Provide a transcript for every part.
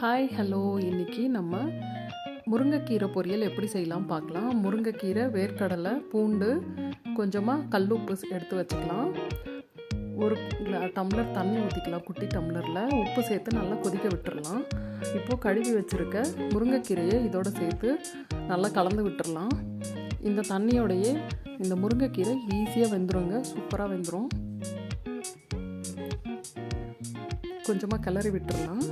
Hi hello இன்னைக்கு நம்ம முருங்கைக்கீரை பொரியல் எப்படி செய்யலாம் பார்க்கலாம். முருங்கைக்கீரை வேர்க்கடலை பூண்டு கொஞ்சமாக கல்லுப்பு எடுத்து வச்சுக்கலாம். ஒரு டம்ளர் தண்ணி ஊற்றிக்கலாம் குட்டி டம்ளரில் உப்பு சேர்த்து நல்லா கொதிக்க விட்டுடலாம் இப்போது கழுவி வச்சுருக்க முருங்கைக்கீரையை இதோடு சேர்த்து நல்லா கலந்து விட்டுடலாம் இந்த தண்ணியோடையே இந்த முருங்கைக்கீரை ஈஸியாக வெந்துடுங்க சூப்பராக வெந்துடும் கொஞ்சமாக கிளறி விட்டுறலாம்.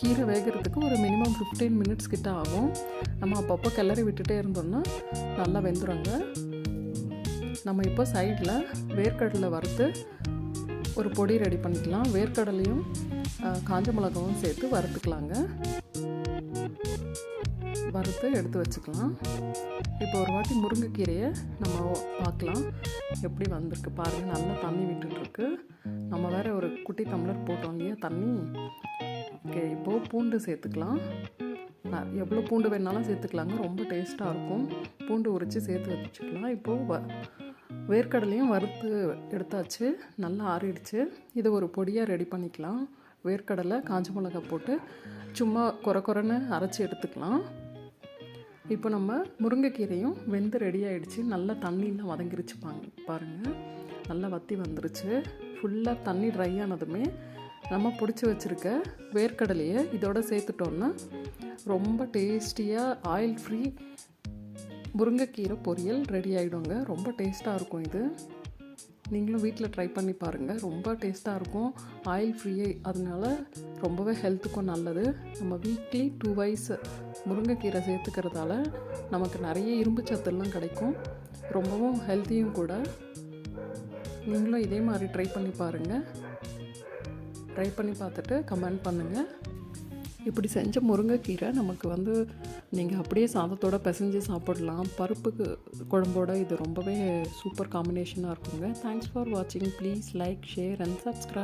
கீரை வேகிறதுக்கு ஒரு மினிமம் 15 மினிட்ஸ் கிட்ட ஆகும். நம்ம அப்பப்போ கிளறி விட்டுட்டே இருந்தோம்னா நல்லா வெந்துருங்க. நம்ம இப்போ சைடில் வேர்க்கடலை வறுத்து ஒரு பொடி ரெடி பண்ணிக்கலாம். வேர்க்கடலையும் காஞ்ச மிளகாவும் சேர்த்து வறுத்துக்கலாங்க. வறுத்து எடுத்து வச்சுக்கலாம். இப்போ ஒரு வாட்டி முருங்கைக்கீரையை நம்ம பார்க்கலாம். எப்படி வந்திருக்கு பாருங்கள் நல்லா தண்ணி விட்டுட்டுருக்கு நம்ம வேறு ஒரு குட்டி டம்ளர் போட்டோம் இல்லையா? தண்ணி. ஓகே இப்போது பூண்டு சேர்த்துக்கலாம். நான் எவ்வளோ பூண்டு வேணாலும் சேர்த்துக்கலாங்க. ரொம்ப டேஸ்ட்டாக இருக்கும். பூண்டு உரித்து சேர்த்து வச்சுக்கலாம். இப்போது வ வேர்க்கடலையும் வறுத்து எடுத்தாச்சு. நல்லா ஆறிடுச்சு. இதை ஒரு பொடியாக ரெடி பண்ணிக்கலாம். வேர்க்கடலை காஞ்ச மிளகாய் போட்டு சும்மா கொர கொரன்னு அரைச்சி எடுத்துக்கலாம். இப்போ நம்ம முருங்கைக்கீரையும் வெந்து ரெடி ஆகிடுச்சு நல்லா தண்ணியெலாம் வதங்கிருச்சு பாங்க பாருங்கள் நல்லா வத்தி வந்துருச்சு. ஃபுல்லாக தண்ணி ட்ரை ஆனதுமே நம்ம பிடிச்சி வச்சுருக்க வேர்க்கடலையை இதோட சேர்த்துட்டோன்னா ரொம்ப டேஸ்டியாக ஆயில் ஃப்ரீ முருங்கைக்கீரை பொரியல் ரெடி ஆகிடுங்க ரொம்ப டேஸ்ட்டாக இருக்கும் இது. நீங்களும் வீட்டில் ட்ரை பண்ணி பாருங்கள் ரொம்ப டேஸ்ட்டாக இருக்கும். ஆயில் ஃப்ரீயே அதனால ரொம்பவே ஹெல்த்துக்கும் நல்லது. நம்ம வீக்லி டூ வைஸ் முருங்கைக்கீரை சேர்த்துக்கிறதால நமக்கு நிறைய இரும்பு சத்துலாம் கிடைக்கும். ரொம்பவும் ஹெல்த்தியும் கூட. நீங்களும் இதே மாதிரி ட்ரை பண்ணி பாருங்கள் ட்ரை பண்ணி பார்த்துட்டு கமெண்ட் பண்ணுங்கள் இப்படி செஞ்ச முருங்கைக்கீரை நமக்கு வந்து நீங்கள் அப்படியே சாதத்தோட பிசைஞ்சு சாப்பிடலாம். பருப்புக்கு குழம்போட இது ரொம்பவே சூப்பர் காம்பினேஷனாக இருக்குங்க. தேங்க்ஸ் ஃபார் வாட்சிங் please like share and subscribe